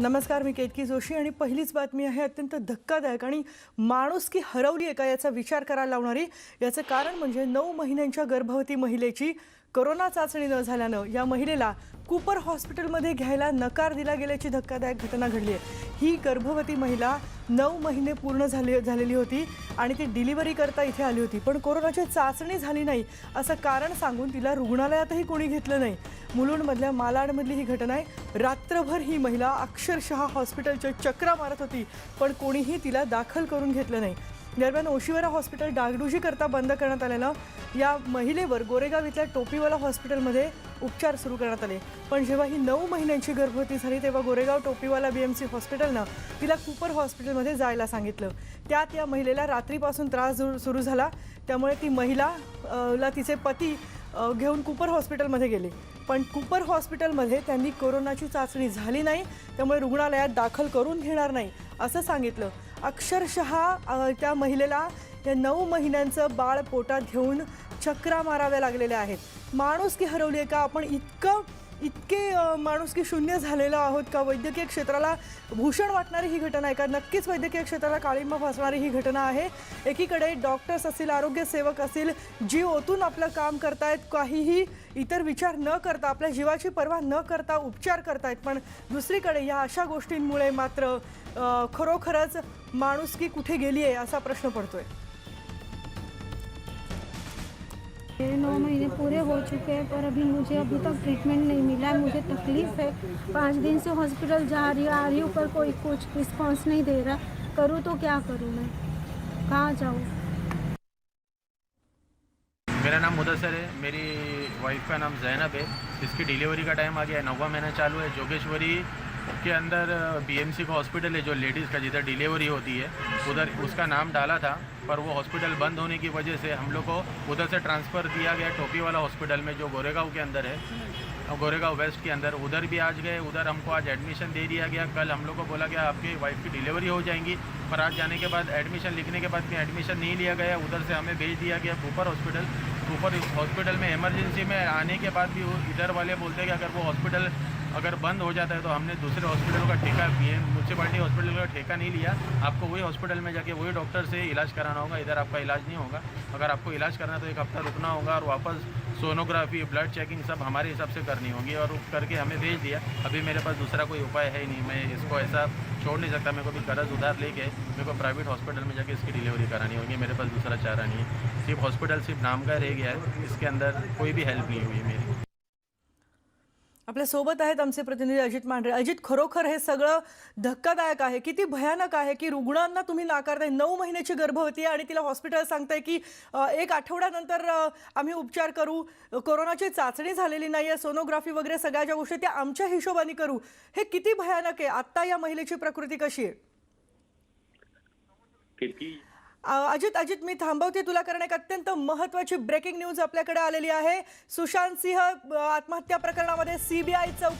नमस्कार मी केतकी जोशी आणि पहिलीच बातमी आहे अत्यंत धक्कादायक आणि माणूस की हरवली आहे का याचा विचार करायला लावणारी. याचं कारण म्हणजे नऊ महिन्यांच्या गर्भवती महिलेची करोना चाचणी न झाल्यानं या महिलेला कुपर हॉस्पिटलमध्ये घ्यायला नकार दिला गेल्याची धक्कादायक घटना घडली आहे. ही गर्भवती महिला नऊ महिने पूर्ण झाले झालेली होती आणि ती डिलिव्हरी करता इथे आली होती. पण कोरोनाची चाचणी झाली नाही असं कारण सांगून तिला रुग्णालयातही कोणी घेतलं नाही. मुलुंडमधल्या मालाडमधली ही घटना आहे. रात्रभर ही महिला अक्षरशः हॉस्पिटलच्या चक्रा मारत होती पण कोणीही तिला दाखल करून घेतलं नाही. दरम्यान ओशिवरा हॉस्पिटल डागडुजी करता बंद करण्यात आलेलं या महिलेवर गोरेगाव इथल्या टोपीवाला हॉस्पिटलमध्ये उपचार सुरू करण्यात आले. पण जेव्हा ही नऊ महिन्यांची गर्भवती झाली तेव्हा Goregaon Topiwala B M C हॉस्पिटलनं तिला कुपर हॉस्पिटलमध्ये जायला सांगितलं. त्यात या महिलेला रात्रीपासून त्रास सुरू झाला. त्यामुळे ती महिला ला तिचे पती घेऊन कुपर हॉस्पिटलमध्ये गेले. पण कुपर हॉस्पिटलमध्ये त्यांनी कोरोनाची चाचणी झाली नाही त्यामुळे रुग्णालयात दाखल करून घेणार नाही असं सांगितलं. अक्षरशः त्या महिलेला या नऊ महिन्यांचं बाळ पोटात घेऊन चक्रा माराव्या लागलेल्या आहेत. माणूस की हरवली आहे का? आपण इतकं इतके अ, माणुसकी शून्य झालेलो आहोत का? वैद्यकीय क्षेत्राला भूषण वाटणारी ही घटना आहे का? नक्कीच वैद्यकीय क्षेत्राला काळिंबा फासणारी ही घटना आहे. एकीकडे डॉक्टर्स असतील आरोग्य सेवक असतील जीव ओतून आपलं काम करतायत काहीही इतर विचार न करता आपल्या जीवाची पर्वा न करता उपचार करतायत. पण दुसरीकडे या अशा गोष्टींमुळे मात्र खरोखरच माणुसकी कुठे गेली आहे असा प्रश्न पडतोय. ये नौ महीने पूरे हो चुके हैं, पर अभी मुझे अभी तक ट्रीटमेंट नहीं मिला है, मुझे तकलीफ़ है। पाँच दिन से हॉस्पिटल जा रही आ रही हूँ, पर कोई कुछ रिस्पॉन्स नहीं दे रहा। करूँ तो क्या करूँ मैं? कहाँ जाऊँ? मेरा नाम मुदसर है, मेरी वाइफ का नाम जैनब है। इसकी डिलीवरी का टाइम आ गया है, नौवा महीना चालू है। जोगेश्वरी के अंदर बीएमसी का हॉस्पिटल है जो लेडीज़ का जिधर डिलीवरी होती है, उधर उसका नाम डाला था, पर वो हॉस्पिटल बंद होने की वजह से हम लोग को उधर से ट्रांसफ़र दिया गया टोपी वाला हॉस्पिटल में, जो गोरेगांव के अंदर है गोरेगांव वेस्ट के अंदर। उधर भी आज गए, उधर हमको आज एडमिशन दे दिया गया। कल हम लोग को बोला गया, आपकी वाइफ की डिलीवरी हो जाएँगी, पर आज जाने के बाद एडमिशन लिखने के बाद भी एडमिशन नहीं लिया गया। उधर से हमें भेज दिया गया कूपर हॉस्पिटल कूपर हॉस्पिटल में इमरजेंसी में आने के बाद भी इधर वाले बोलते हैं कि अगर वो हॉस्पिटल अगर बंद हो जाता है तो हमने दूसरे हॉस्पिटल का ठेका म्यूनसिपालिटी हॉस्पिटल का ठेका नहीं लिया। आपको वही हॉस्पिटल में जाके वही डॉक्टर से इलाज कराना होगा, इधर आपका इलाज नहीं होगा। अगर आपको इलाज करना है तो एक हफ़्ता रुकना होगा और वापस सोनोग्राफी ब्लड चेकिंग सब हमारे हिसाब से करनी होगी और करके हमें भेज दिया। अभी मेरे पास दूसरा कोई उपाय है ही नहीं, मैं इसको ऐसा छोड़ नहीं सकता। मेरे को भी कर्ज उधार लेके मेरे को प्राइवेट हॉस्पिटल में जाके इसकी डिलीवरी करानी होगी। मेरे पास दूसरा चारा नहीं है। सिर्फ़ हॉस्पिटल सिर्फ़ नाम का रह गया है। इसके अंदर कोई भी हेल्प नहीं हुई मेरी। आपल्यासोबत आहेत आमचे प्रतिनिधी अजित मांढरे. अजित खरोखर हे सगळं धक्कादायक आहे. किती भयानक आहे की रुग्णांना तुम्ही नाकारताय. नऊ महिन्याची गर्भवती आहे आणि तिला हॉस्पिटल सांगताय की एक आठवड्यानंतर आम्ही उपचार करू. कोरोनाची चाचणी झालेली नाही आहे सोनोग्राफी वगैरे सगळ्या ज्या गोष्टी त्या आमच्या हिशोबाने करू. हे किती भयानक आहे? आत्ता या महिलेची प्रकृती कशी आहे? अजित अजित मी थांबवते तुला कारण एक अत्यंत महत्वाची ब्रेकिंग न्यूज आपल्याकडे आलेली आहे. सुशांत सिंह आत्महत्या प्रकरणामध्ये सीबीआय चौक